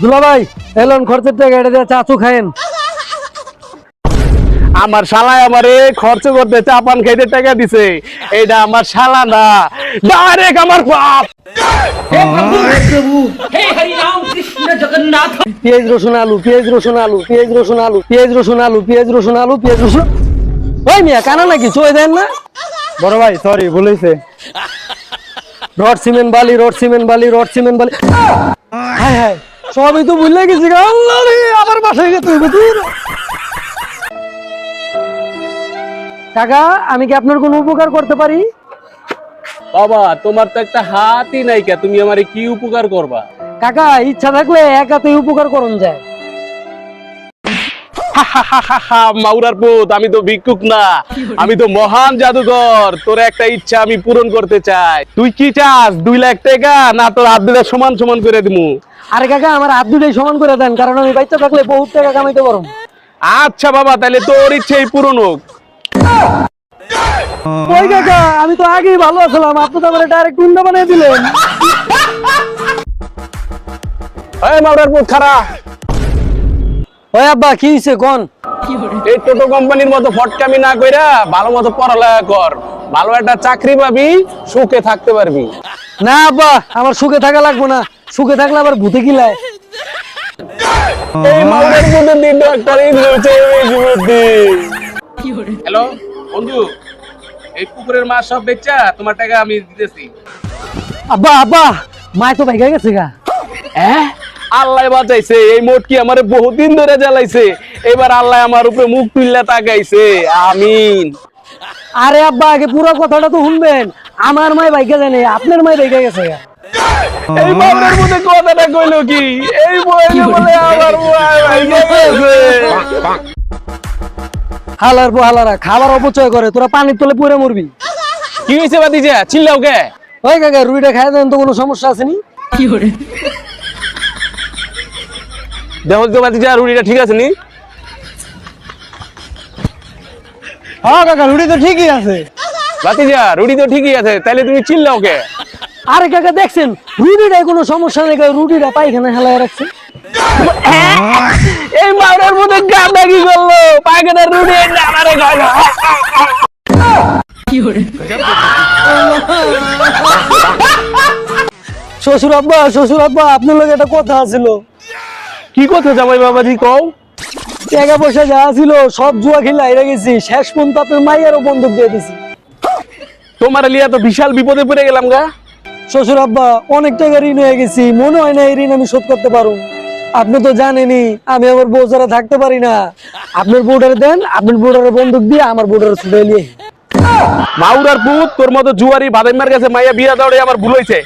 দুলা ভাই এলন খরচের টাকা এটা দিয়ে চাচু খায়েন। আমার শালায় আমারে খরচ করতে চা পান খাইতে টাকা দিছে। এইটা আমার শালা না। ডাইরেক্ট আমার বাপ। পেঁয়াজ রসুন আলু পেঁয়াজ রসুন আলু পেঁয়াজ রসুন আলু পেঁয়াজ রসুন আলু পেঁয়াজ রসুন আলু পেঁয়াজ রসুন। ওই মিয়া কানা নাকি? চয়ে দেন না। বড় ভাই সরি বলেছে রড সিমেন্ট বালি রড সিমেন্ট বালি রড সিমেন্ট বালি। হায় হায়। সবই তো ভুলে গেছি। আল্লাহ রে আবার বাসায় গেছে কাকা আমি কি আপনার কোনো উপকার করতে পারি? বাবা তোমার তো একটা হাতই নাই কে তুমি আমারে কি উপকার করবা? কাকা ইচ্ছা থাকলে একাতেই উপকার করুন যায়। মাউরার পুত আমি তো ভিক্ষুক না। আমি তো মহান জাদুঘর তোর একটা ইচ্ছা আমি পূরণ করতে চাই। তুই কি চাস? দুই লাখ টাকা? না তোর হাত সমান সমান করে দিমু। আরে কাকা আমার হাত দুটাই সমান করে দেন কারণ আমি বাচ্চা থাকলে বহুত টাকা কামাইতে পারব আচ্ছা বাবা তাহলে তোর ইচ্ছেই পূরণ হোক। ওই কাকা আমি তো আগেই ভালো আছিলাম আপনি তো আমার ডাইরেক্ট উন্ডা বানিয়ে দিলেন। এই মাউরার পুত খারা ওই আব্বা কি হয়েছে কোন? এই টোটো কোম্পানির মতো ফটকামি না কইরা ভালো মতো পড়ালেখা কর। ভালো একটা চাকরি পাবি সুখে থাকতে পারবি। না আব্বা আমার সুখে থাকা লাগবো না। সুখে থাকলে আবার ভূতে কিলায়। এই মধ্যে দিন ডাক্তার ইন্দুছে বুদ্ধি হ্যালো বন্ধু এই পুকুরের মাছ সব বেচা? তোমার টাকা আমি দিতেছি। আব্বা আব্বা মায় তো ভাইগা গেছে গা। হ্যাঁ? আল্লাহ বাঁচাইছে এই মোটকি আমারে বহুদিন ধরে জ্বালাইছে? এবার আল্লাহ আমার উপরে মুখ তুললা তাকাইছে। আমিন। আরে আব্বা আগে পুরো কথাটা তো শুনবেন। আমার মায় ভাইগা জানে আপনার মায় ভাইগা গেছে এই মাউরের মধ্যে কথাটা কইলো কি? এই বইলে বলে আমার হালার পো হালারা খাবার অপচয় করে তোরা পানির তলে পড়ে মরবি। কি হয়েছে বাতিজা? চিল্লাও কে? ওই কাকা রুইটা খাই দেন তো কোনো সমস্যা আছে নি? দেখো তো বাতিজা রুটিটা ঠিক আছে নি? হ্যাঁ কাকা রুটি তো ঠিকই আছে। বাতিজা রুটি তো ঠিকই আছে তাহলে তুমি চিল্লাও কে? আরে কাকা দেখছেন রুটিটাই কোনো সমস্যা নেই রুটিটা পাইখানা হেলায় রাখছে। এই মাউরের মধ্যে গাঁদা কি করল রুটি এনে আমারে খাইলো শ্বশুর আব্বা শ্বশুর আব্বা আপনার লোক একটা কথা ছিল কি কথা জামাই বাবাজি কও? টাকা পয়সা যা ছিল সব জুয়া খেলে হাইরা গেছি। শেষ পর্যন্ত আপনার মাইয়ারও বন্দুক দিয়ে দিছি। তোমার লিয়া তো বিশাল বিপদে পড়ে গেলাম গা। শ্বশুর আব্বা অনেক টাকা ঋণ হয়ে গেছি। মনে হয় না এই ঋণ আমি শোধ করতে পারব। আপনি তো জানেনই আমি আমার বউ ছাড়া থাকতে পারি না। আপনার বউটারে দেন আপনার বউটারে বন্দুক দিয়ে আমার বউটারে ছুটে নিয়ে মাউরার পুত তোর মতো জুয়ারি বাদাইমার কাছে মাইয়া বিয়া দাওড়ে আমার ভুল হইছে।